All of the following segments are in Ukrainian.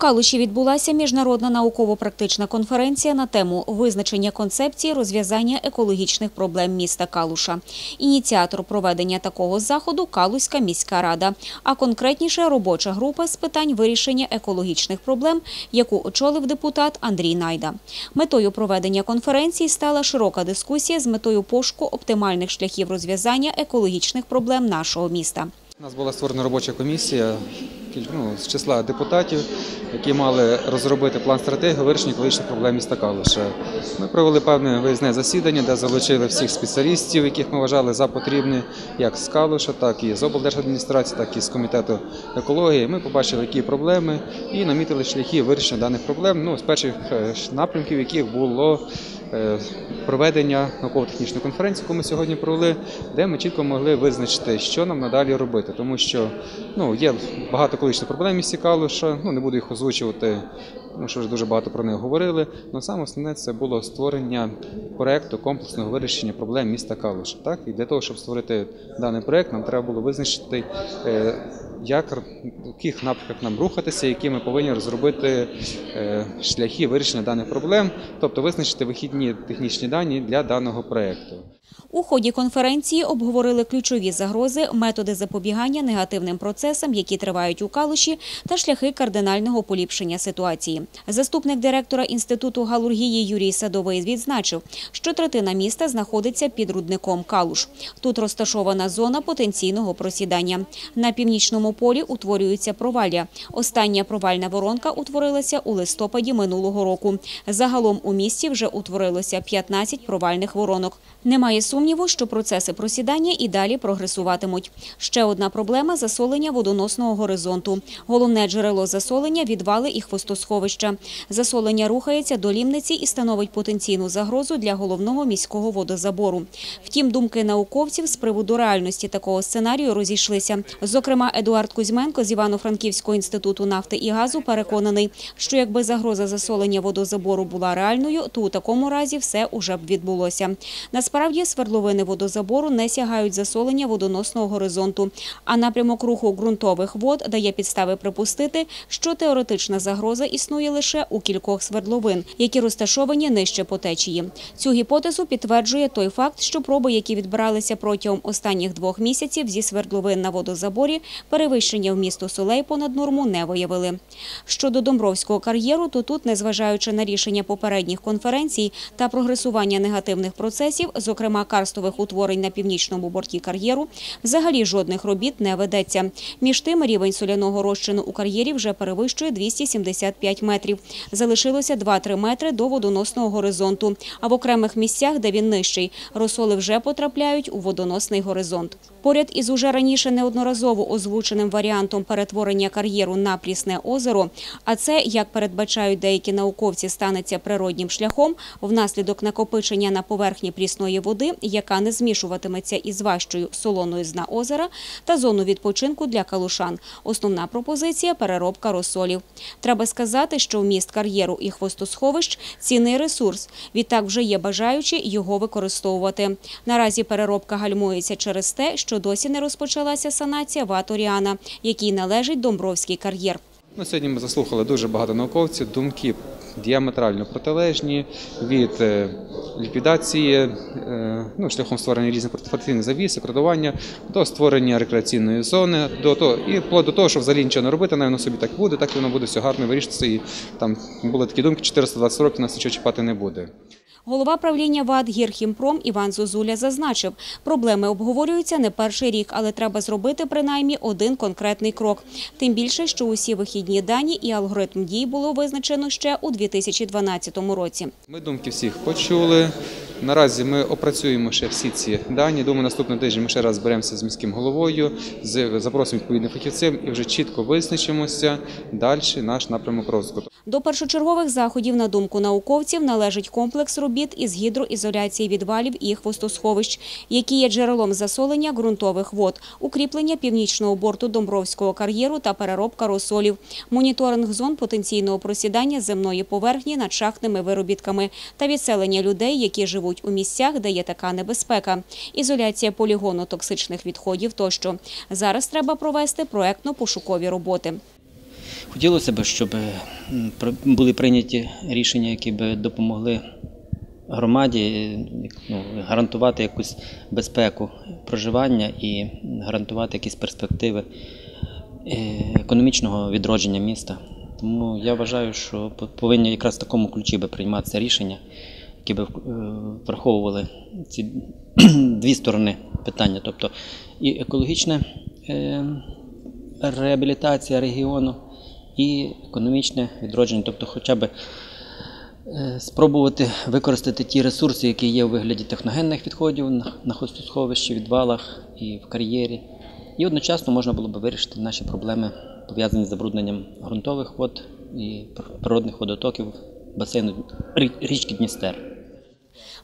Калуші відбулася міжнародна науково-практична конференція на тему визначення концепції розв'язання екологічних проблем міста Калуша. Ініціатор проведення такого заходу Калуська міська рада, а конкретніше робоча група з питань вирішення екологічних проблем, яку очолив депутат Андрій Найда. Метою проведення конференції стала широка дискусія з метою пошуку оптимальних шляхів розв'язання екологічних проблем нашого міста. У нас була створена робоча комісія ну, з числа депутатів, які мали розробити план стратегії вирішення екологічних проблем міста Калуша. Ми провели певне виїзне засідання, де залучили всіх спеціалістів, яких ми вважали за потрібне, як з Калуша, так і з облдержадміністрації, так і з комітету екології. Ми побачили, які проблеми, і намітили шляхи вирішення даних проблем. Ну, з перших е, напрямків, яких було проведення науково-технічної конференції, яку ми сьогодні провели, де ми чітко могли визначити, що нам надалі робити, тому що ну, є багато колишніх проблем місті Калуша, ну не буду їх озвучувати, що вже дуже багато про них говорили. Але саме основне це було створення проекту комплексного вирішення проблем міста Калуша. Так? І для того, щоб створити даний проект, нам треба було визначити. е, Як в яких напрямках нам рухатися, які ми повинні розробити е, шляхи вирішення даних проблем, тобто визначити вихідні технічні дані для даного проекту. У ході конференції обговорили ключові загрози, методи запобігання негативним процесам, які тривають у Калуші, та шляхи кардинального поліпшення ситуації. Заступник директора інституту галургії Юрій Садовий відзначив, що третина міста знаходиться під рудником Калуш. Тут розташована зона потенційного просідання. На північному полі утворюються провалля. Остання провальна воронка утворилася у листопаді минулого року. Загалом у місті вже утворилося 15 провальних воронок. Немає сумніву, що процеси просідання і далі прогресуватимуть. Ще одна проблема засолення водоносного горизонту. Головне джерело засолення відвали і хвостосховища. Засолення рухається до лімниці і становить потенційну загрозу для головного міського водозабору. Втім, думки науковців з приводу реальності такого сценарію розійшлися. Зокрема, Едуард Кузьменко з Івано-Франківського інституту нафти і газу переконаний, що якби загроза засолення водозабору була реальною, то у такому разі все уже б відбулося. Насправді свердловини водозабору не сягають засолення водоносного горизонту, а напрямок руху ґрунтових вод дає підстави припустити, що теоретична загроза існує лише у кількох свердловин, які розташовані нижче по течії. Цю гіпотезу підтверджує той факт, що проби, які відбиралися протягом останніх двох місяців зі свердловин на водозаборі, перевищення вмісту солей понад норму не виявили. Щодо Домбровського кар'єру, то тут, незважаючи на рішення попередніх конференцій та прогресування негативних процесів, зокрема карстових утворень на північному борті кар'єру, взагалі жодних робіт не ведеться. Між тим, рівень соляного розчину у кар'єрі вже перевищує 275 метрів. Залишилося 2-3 метри до водоносного горизонту, а в окремих місцях, де він нижчий, розсоли вже потрапляють у водоносний горизонт. Поряд із уже раніше неодноразово озвученим варіантом перетворення кар'єру на прісне озеро, а це, як передбачають деякі науковці, станеться природнім шляхом внаслідок накопичення на поверхні прісної води, яка не змішуватиметься із важчою солоною з дна озера, та зону відпочинку для калушан. Основна пропозиція переробка розсолів. Треба сказати, що вміст кар'єру і хвостосховищ цінний ресурс. Відтак вже є бажаючі його використовувати. Наразі переробка гальмується через те, що досі не розпочалася санація ваторіана, який належить Домбровський кар'єр. Ну, сьогодні ми заслухали дуже багато науковців, думки діаметрально протилежні від е, ліквідації е, ну, шляхом створення різних протифортифікаційних завісок, крадування до створення рекреаційної зони, до того і вплоть до того, що взагалі нічого не робити, навіть воно собі так буде, так воно буде все гарно вирішитися. І там були такі думки, 420 років нас нічого чіпати не буде. Голова правління ВАД «Гірхімпром» Іван Зозуля зазначив, проблеми обговорюються не перший рік, але треба зробити принаймні один конкретний крок. Тим більше, що усі вихідні дані і алгоритм дій було визначено ще у 2012 році. Ми думки всіх почули. Наразі ми опрацюємо ще всі ці дані. Думаю, наступний тиждень ми ще раз зберемося з міським головою, запросимо відповідних фахівців і вже чітко визначимося далі наш напрямок розвитку. До першочергових заходів, на думку науковців, належить комплекс робіт із гідроізоляції відвалів і хвостосховищ, які є джерелом засолення ґрунтових вод, укріплення північного борту Домбровського кар'єру та переробка розсолів, моніторинг зон потенційного просідання земної поверхні над шахтними виробітками та відселення людей, які живуть у місцях, де є така небезпека, ізоляція полігону токсичних відходів тощо. Зараз треба провести проектно-пошукові роботи. Хотілося б, щоб були прийняті рішення, які б допомогли громаді е, ну, гарантувати якусь безпеку проживання і гарантувати якісь перспективи е, економічного відродження міста. Тому я вважаю, що повинні якраз в такому ключі би прийматися рішення, які б е, враховували ці дві сторони питання, тобто і екологічне. е, реабілітація регіону і економічне відродження, тобто хоча б е, спробувати використати ті ресурси, які є у вигляді техногенних відходів на- хостосховищі, відвалах і в кар'єрі. І одночасно можна було б вирішити наші проблеми, пов'язані з забрудненням ґрунтових вод і природних водотоків басейну річки Дністер.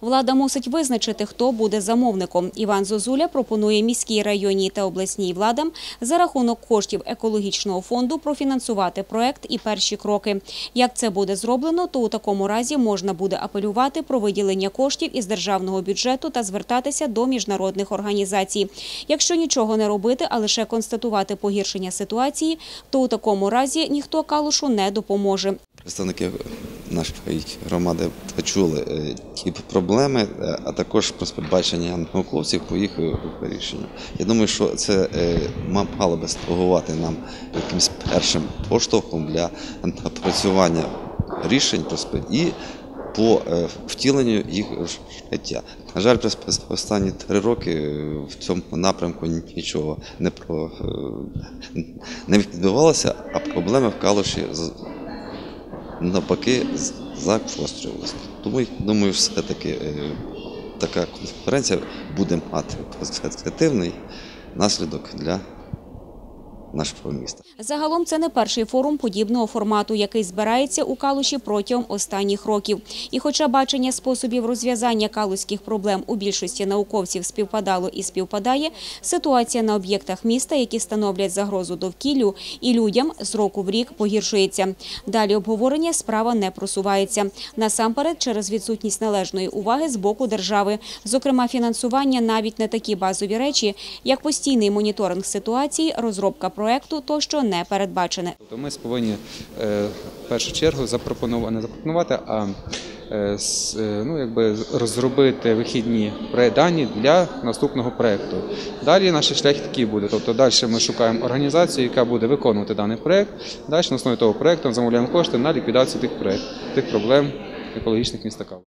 Влада мусить визначити, хто буде замовником. Іван Зозуля пропонує міській районній та обласній владам за рахунок коштів екологічного фонду профінансувати проект і перші кроки. Як це буде зроблено, то у такому разі можна буде апелювати про виділення коштів із державного бюджету та звертатися до міжнародних організацій. Якщо нічого не робити, а лише констатувати погіршення ситуації, то у такому разі ніхто калушу не допоможе. Представники нашої громади почули е, ті проблеми, е, а також бачення науковців по їх е, вирішенню. Я думаю, що це мало би слугувати нам якимось першим поштовхом для напрацювання рішень і по втіленню їх життя. На жаль, останні три роки в цьому напрямку нічого не про не відбувалося, а проблеми в Калуші навпаки загострювалися. Тому думаю, все-таки е, така конференція буде мати позитивний наслідок для нашого міста. Загалом це не перший форум подібного формату, який збирається у Калуші протягом останніх років. І хоча бачення способів розв'язання калузьких проблем у більшості науковців співпадало і співпадає, ситуація на об'єктах міста, які становлять загрозу довкіллю і людям з року в рік погіршується. Далі обговорення справа не просувається. Насамперед через відсутність належної уваги з боку держави, зокрема фінансування навіть на такі базові речі, як постійний моніторинг ситуації, розробка проекту тощо не передбачене. Тобто ми повинні е, в першу чергу запропонувати, не запропонувати, а е, е, ну, якби розробити вихідні дані для наступного проєкту. Далі наш шлях такий буде. Тобто далі ми шукаємо організацію, яка буде виконувати даний проєкт. Далі на основі того проєкту замовляємо кошти на ліквідацію тих проєктів, тих проблем екологічних міста.